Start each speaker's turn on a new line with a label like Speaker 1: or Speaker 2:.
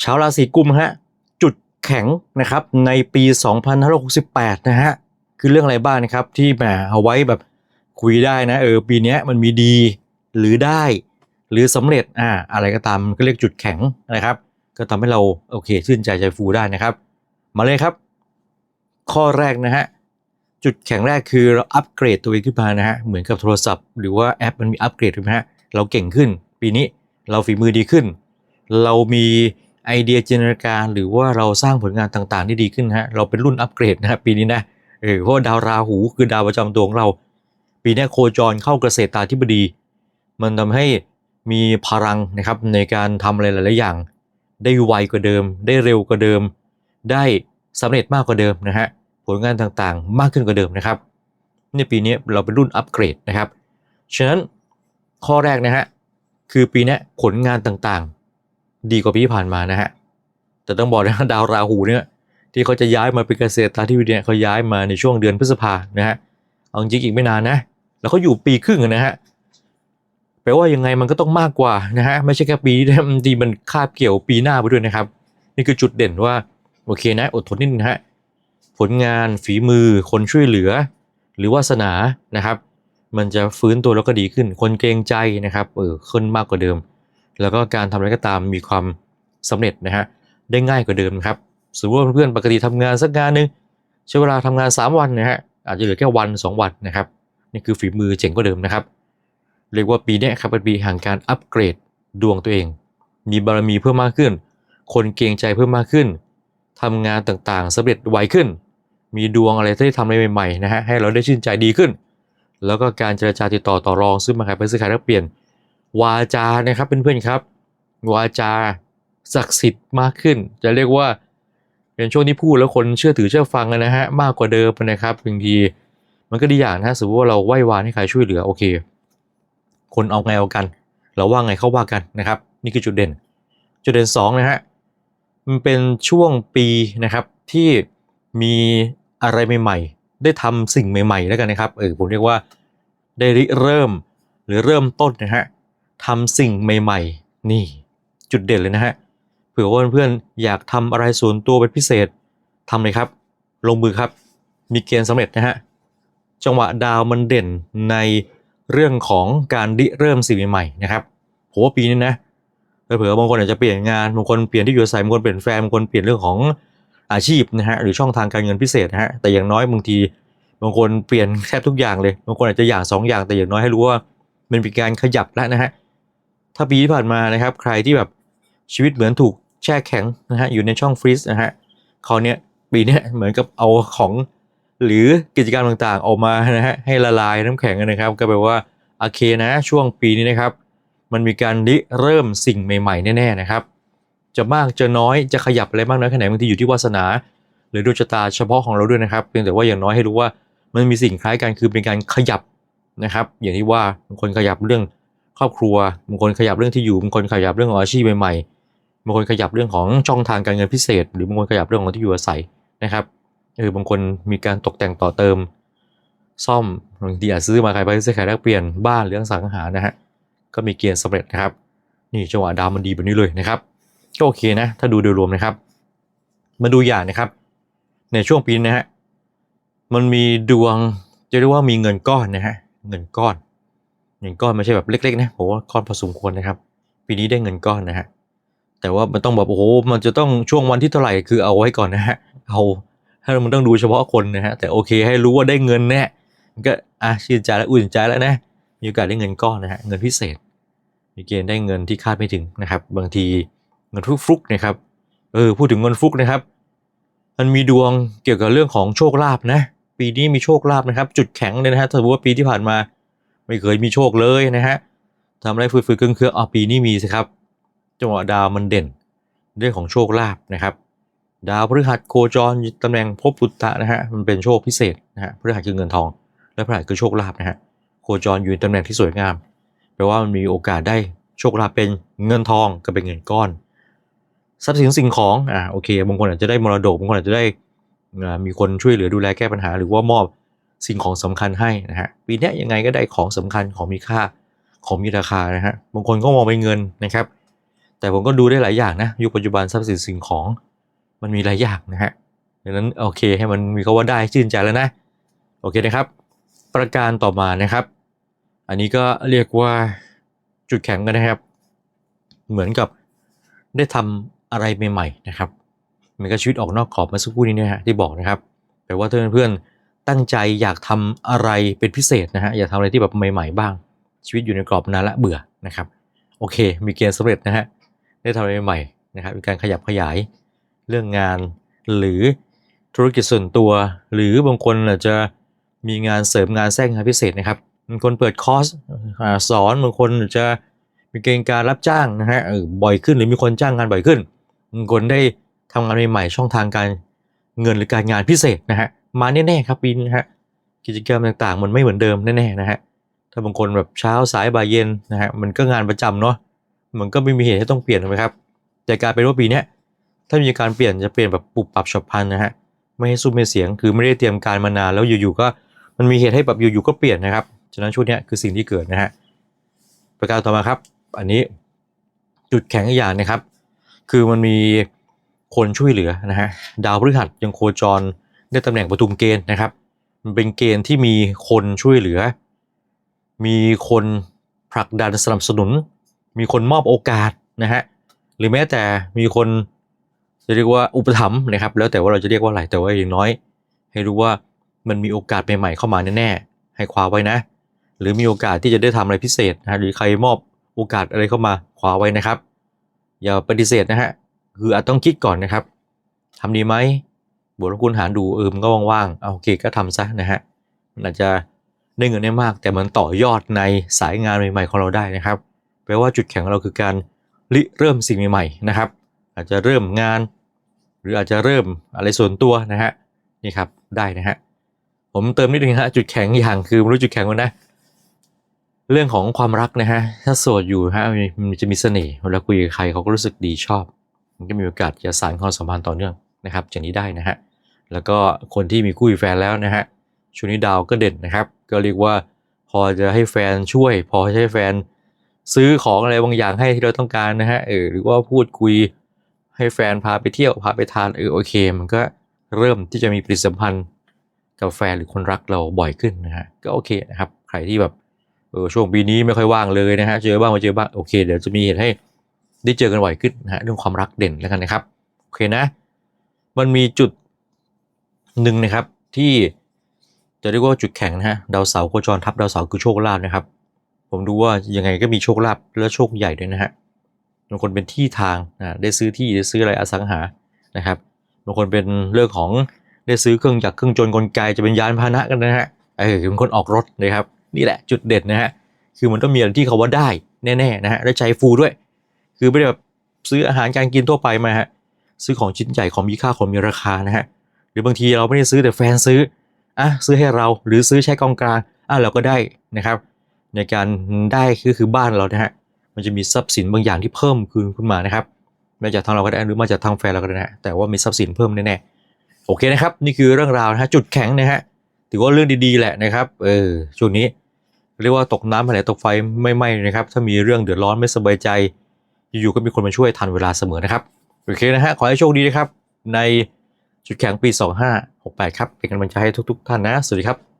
Speaker 1: ชาวราศีกุมฮะจุดแข็งนะครับในปี2568 นะฮะคือเรื่องอะไรบ้างนะครับที่แหมเอาไว้แบบคุยได้นะเออปีนี้มันมีดีหรือได้หรือสำเร็จอ่าอะไรก็ตามก็เรียกจุดแข็งนะครับ ก็ทำให้เราโอเคชื่นใจใจฟูได้นะครับ มาเลยครับ ข้อแรกนะฮะจุดแข็งแรกคือเราอัปเกรดตัวเองขึ้นมานะฮะเหมือนกับโทรศัพท์ หรือว่าแอปมันมีอัปเกรดถูกไหมฮะเราเก่งขึ้น ปีนี้เราฝีมือดีขึ้น เรามี ไอเดียจินตนาการหรือว่าเราสร้างผลงานต่างๆที่ดีขึ้นฮะเราเป็นรุ่นอัปเกรดนะปีนี้นะเออเพราะดาวราหูคือดาวประจำตัวของเรา ปีนี้โคจรเข้าเกษตรตาธิบดี มันทำให้มีพลังนะครับในการทำอะไรหลายๆอย่าง ได้ไวกว่าเดิม ได้เร็วกว่าเดิม ได้สำเร็จมากกว่าเดิมนะฮะผลงานต่างๆ มากขึ้นกว่าเดิมนะครับในปีนี้เราเป็นรุ่นอัปเกรดนะครับฉะนั้นข้อแรกนะฮะคือปีนี้ผลงานต่างๆ ดีกว่าปีที่ผ่านมานะฮะ แต่ต้องบอกนะดาวราหูเนี่ยที่เขาจะย้ายมาเป็นเกษตรตาธิบดีเนี่ยเขาย้ายมาในช่วงเดือนพฤษภานะฮะเอาจริงอีกไม่นานนะ แล้วเขาอยู่ปีครึ่งนะฮะแปลว่ายังไงมันก็ต้องมากกว่านะฮะไม่ใช่แค่ปีนี้บางทีมันคาบเกี่ยวปีหน้าไปด้วยนะครับ นี่คือจุดเด่นว่าโอเคนะอดทนนิดนึงนะฮะผลงานฝีมือคนช่วยเหลือ หรือวาสนานะครับ มันจะฟื้นตัวแล้วก็ดีขึ้น คนเกรงใจนะครับเออขึ้นมากกว่าเดิม แล้วก็การทำอะไรก็ตามมีความสำเร็จนะฮะได้ง่ายกว่าเดิมนะครับสมมติว่าเพื่อนปกติทำงานสักงานหนึ่งใช้เวลาทำงาน 3 วันนะฮะอาจจะเหลือแค่วัน 2 วันนะครับนี่คือฝีมือเจ๋งกว่าเดิมนะครับ เรียกว่าปีนี้ครับเป็นปีแห่งการอัปเกรดดวงตัวเอง มีบารมีเพิ่มมากขึ้น คนเกรงใจเพิ่มมากขึ้นทำงานต่างๆสำเร็จไวขึ้น มีดวงอะไรที่ทำอะไรใหม่ๆนะฮะให้เราได้ชื่นใจดีขึ้น แล้วก็การเจรจาติดต่อต่อรองซื้อมาขายไปซื้อขายแลกเปลี่ยน วาจานะครับเพื่อนๆครับ วาจาศักดิ์สิทธิ์มากขึ้น จะเรียกว่าเป็นช่วงที่พูดแล้วคนเชื่อถือเชื่อฟังกันนะฮะมากกว่าเดิมนะครับบางทีมันก็ดีอย่างนะสมมติว่าเราไหว้วานให้ใครช่วยเหลือโอเค คนเอาไงเอากัน เราว่าไงเขาว่ากันนะครับ นี่คือจุดเด่น จุดเด่นสองนะฮะมันเป็นช่วงปีนะครับที่มีอะไรใหม่ๆ ได้ทำสิ่งใหม่ๆแล้วกันนะครับเออผมเรียกว่าได้ริเริ่มหรือเริ่มต้นนะฮะ ทำสิ่งใหม่ ๆ นี่ จุดเด่นเลยนะฮะเผื่อว่าเพื่อนๆอยากทำอะไรส่วนตัวเป็นพิเศษทำเลยครับ ลงมือครับ มีเกณฑ์สำเร็จนะฮะจังหวะดาวมันเด่นในเรื่องของการริเริ่มสิ่งใหม่ๆนะครับผมว่าปีนี้นะเผื่อบางคนอาจจะเปลี่ยนงานบางคนเปลี่ยนที่อยู่อาศัยบางคนเปลี่ยนแฟนบางคนเปลี่ยนเรื่องของอาชีพนะฮะหรือช่องทางการเงินพิเศษนะฮะแต่อย่างน้อยบางทีบางคนเปลี่ยนแทบทุกอย่างเลยบางคนอาจจะอย่างสองอย่างแต่อย่างน้อยให้รู้ว่ามันเป็นการขยับแล้วนะฮะ ถ้าปีที่ผ่านมานะครับ ใครที่แบบชีวิตเหมือนถูกแช่แข็งนะฮะอยู่ในช่องฟรีซนะฮะคราวเนี้ยปีเนี้ยเหมือนกับเอาของหรือกิจกรรมต่างๆ ออกมานะฮะให้ละลายน้ำแข็งนะครับ ก็แปลว่าโอเคนะ ช่วงปีนี้นะครับ มันมีการริเริ่มสิ่งใหม่ๆ แน่ๆนะครับ จะมากจะน้อยจะขยับอะไรมากน้อยแค่ไหนบางทีอยู่ที่วาสนา หรือดวงชะตาเฉพาะของเราด้วยนะครับเพียงแต่ว่าอย่างน้อยให้รู้ว่ามันมีสิ่งคล้ายกันคือเป็นการขยับนะครับ อย่างที่ว่าบางคนขยับเรื่อง ครอบครัวบางคนขยับเรื่องที่อยู่บางคนขยับเรื่องของอาชีพใหม่ๆบางคนขยับเรื่องของช่องทางการเงินพิเศษ หรือบางคนขยับเรื่องของที่อยู่อาศัยนะครับเออบางคนมีการตกแต่งต่อเติม ซ่อมบางทีอาจซื้อมาขายไปซื้อขายแลกเปลี่ยนบ้านหรืออสังหานะฮะก็มีเกณฑ์สำเร็จนะครับ นี่จังหวะดาวมันดีแบบนี้เลยนะครับก็โอเคนะ ถ้าดูโดยรวมนะครับ มาดูอย่างนะครับ ในช่วงปีนะฮะมันมีดวงจะเรียกว่ามีเงินก้อนนะฮะเงินก้อน เงินก้อนไม่ใช่แบบเล็กๆนะผมว่าก้อนพอสมควรนะครับ ปีนี้ได้เงินก้อนนะฮะแต่ว่ามันต้องแบบโอ้โหมันจะต้องช่วงวันที่เท่าไหร่คือเอาไว้ก่อนนะฮะเอาถ้ามันต้องดูเฉพาะคนนะฮะแต่โอเคให้รู้ว่าได้เงินแน่ก็อะชื่นใจแล้วอุ่นใจแล้วนะมีโอกาสได้เงินก้อนนะฮะเงินพิเศษ มีเกณฑ์ได้เงินที่คาดไม่ถึงนะครับ บางทีเงินฟุกๆนะครับเออพูดถึงเงินฟุกนะครับ มันมีดวงเกี่ยวกับเรื่องของโชคลาภนะ ปีนี้มีโชคลาภนะครับ จุดแข็งเลยนะฮะถ้าสมมติว่าปีที่ผ่านมา ไม่เคยมีโชคเลยนะฮะทำอะไรฝืดๆเครื่องๆอ๋อปีนี้มีสิครับ จังหวะดาวมันเด่น เรื่องของโชคลาภนะครับ ดาวพฤหัสโคจรตำแหน่งภพปุตตะนะฮะมันเป็นโชคพิเศษนะฮะพฤหัสคือเงินทอง และพฤหัสคือโชคลาภนะฮะโคจรอยู่ในตำแหน่งที่สวยงามแปลว่ามันมีโอกาสได้โชคลาภเป็นเงินทองก็เป็นเงินก้อนทรัพย์สินสิ่งของอ่าโอเคบางคนอาจจะได้มรดกบางคนอาจจะได้อ่ามีคนช่วยเหลือดูแลแก้ปัญหา หรือว่ามอบ สิ่งของสำคัญให้นะฮะปีนี้ยังไงก็ได้ของสำคัญของมีค่าของมีราคานะฮะบางคนก็มองเป็นเงินนะครับ แต่ผมก็ดูได้หลายอย่างนะยุคปัจจุบันทรัพย์สินสิ่งของมันมีหลายอย่างนะฮะดังนั้นโอเคให้มันมีคาว่าได้ชื่นใจแล้วนะโอเคนะครับ ประการต่อมานะครับ อันนี้ก็เรียกว่าจุดแข็งกันนะครับ เหมือนกับได้ทำอะไรใหม่ๆนะครับมันก็ชีวิตออกนอกกรอบมาสักครู่นี้นะฮะที่บอกนะครับแปลว่าถ้าเพื่อน ตั้งใจอยากทำอะไรเป็นพิเศษนะฮะอยากทำอะไรที่แบบใหม่ๆบ้าง ชีวิตอยู่ในกรอบนานละเบื่อนะครับโอเค มีเกณฑ์สำเร็จนะฮะได้ทำอะไรใหม่ๆนะครับมีการขยับขยายเรื่องงานหรือธุรกิจส่วนตัว หรือบางคนอาจจะมีงานเสริมงานแทรกงานพิเศษนะครับบางคนเปิดคอร์สสอนบางคนจะมีเกณฑ์การรับจ้างนะฮะบ่อยขึ้นหรือมีคนจ้างงานบ่อยขึ้นบางคนได้ทำงานใหม่ๆช่องทางการเงินหรือการงานพิเศษนะฮะ มาแน่ๆครับปีนี้ฮะกิจกรรมต่างๆ มันไม่เหมือนเดิมแน่ๆนะฮะถ้าบางคนแบบเช้าสายบ่ายเย็นนะฮะมันก็งานประจำเนาะมันก็ไม่มีเหตุให้ต้องเปลี่ยนถูกไหมครับแต่การเป็นว่าปีนี้ถ้ามีการเปลี่ยนจะเปลี่ยนแบบปรับปรับฉับพลันนะฮะไม่ให้ซุ้มไม่เสียงคือไม่ได้เตรียมการมานานแล้วอยู่ๆก็มันมีเหตุให้แบบอยู่ๆก็เปลี่ยนนะครับฉะนั้นช่วงนี้คือสิ่งที่เกิดนะฮะประการต่อมาครับ อันนี้จุดแข็งอีกอย่างนะครับ คือมันมีคนช่วยเหลือนะฮะดาวพฤหัสยังโคจร ได้ตำแหน่งประทุมเกณฑ์นะครับ มันเป็นเกณฑ์ที่มีคนช่วยเหลือ มีคนผลักดันสนับสนุน มีคนมอบโอกาสนะฮะหรือแม้แต่มีคนจะเรียกว่าอุปถัมภ์นะครับ แล้วแต่ว่าเราจะเรียกว่าอะไรแต่ว่าอย่างน้อย ให้รู้ว่ามันมีโอกาสใหม่ๆเข้ามาแน่ๆให้คว้าไว้นะ หรือมีโอกาสที่จะได้ทำอะไรพิเศษนะฮะหรือใครมอบโอกาสอะไรเข้ามาคว้าไว้นะครับ อย่าปฏิเสธนะฮะคืออาจต้องคิดก่อนนะครับทำดีไหม บวกลบคูณหารดูเออมันก็ว่างๆเอาโอเคก็ทำซะนะฮะมันอาจจะได้เงินได้มาก แต่มันต่อยอดในสายงานใหม่ๆของเราได้นะครับ แปลว่าจุดแข็งของเราคือการริเริ่มสิ่งใหม่ๆนะครับ อาจจะเริ่มงาน หรืออาจจะเริ่มอะไรส่วนตัวนะฮะนี่ครับได้นะฮะผมเติมนิดนึงฮะจุดแข็งอย่างคือไม่รู้จุดแข็งมันนะ เรื่องของความรักนะฮะถ้าโสดอยู่ฮะมันจะมีเสน่ห์เวลาคุยกับใครเขาก็รู้สึกดีชอบ มันก็มีโอกาสจะสานความสัมพันธ์ต่อเนื่อง นะครับจากนี้ได้นะฮะแล้วก็คนที่มีคู่มีแฟนแล้วนะฮะช่วงนี้ดาวก็เด่นนะครับ ก็เรียกว่าพอจะให้แฟนช่วย พอให้แฟนซื้อของอะไรบางอย่างให้ที่เราต้องการนะฮะเออหรือว่าพูดคุยให้แฟนพาไปเที่ยวพาไปทานเออโอเค มันก็เริ่มที่จะมีปฏิสัมพันธ์กับแฟนหรือคนรักเราบ่อยขึ้นนะฮะก็โอเคนะครับใครที่แบบเออช่วงปีนี้ไม่ค่อยว่างเลยนะฮะเจอบ้างมาเจอบ้างโอเค เดี๋ยวจะมีเหตุให้ได้เจอกันบ่อยขึ้นนะฮะเรื่องความรักเด่นแล้วกันนะครับโอเคนะ มันมีจุดหนึ่งนะครับที่จะเรียกว่าจุดแข็งนะฮะดาวเสาร์โคจรทับดาวเสาร์คือโชคลาภนะครับ ผมดูว่ายังไงก็มีโชคลาภและโชคใหญ่ด้วยนะฮะบางคนเป็นที่ทางนะได้ซื้อที่ได้ซื้ออะไรอสังหานะครับบางคนเป็นเรื่องของได้ซื้อเครื่องจักรเครื่องจนกลไกจะเป็นยานพาหนะกันนะฮะเออบางคนออกรถนะครับ นี่แหละจุดเด่นนะฮะคือมันต้องมีอะไรที่เขาว่าได้แน่ๆนะฮะและใจฟูด้วย คือไม่ได้แบบซื้ออาหารการกินทั่วไปมาฮะ ซื้อของชิ้นใหญ่ของมีค่าของมีราคานะฮะหรือบางทีเราไม่ได้ซื้อแต่แฟนซื้ออะซื้อให้เราหรือซื้อใช้กองกลางอะเราก็ได้นะครับ ในการได้ก็คือบ้านเรานะฮะมันจะมีทรัพย์สินบางอย่างที่เพิ่มคืนขึ้นมานะครับมาจากทางเราก็ได้หรือมาจากทางแฟนเราก็ได้นะแต่ว่ามีทรัพย์สินเพิ่มแน่ๆโอเคนะครับ นี่คือเรื่องราวนะฮะจุดแข็งนะฮะถือว่าเรื่องดีๆแหละนะครับเออช่วงนี้เรียกว่าตกน้ำไหลตกไฟไม่ไหม้นะครับ ถ้ามีเรื่องเดือดร้อนไม่สบายใจ อยู่ๆก็มีคนมาช่วยทันเวลาเสมอนะครับ โอเคนะฮะ ขอให้โชคดีนะครับ ในจุดแข็งปี 2568 ครับ เป็นกำลังใจให้ทุก ๆ ท่านนะ สวัสดีครับ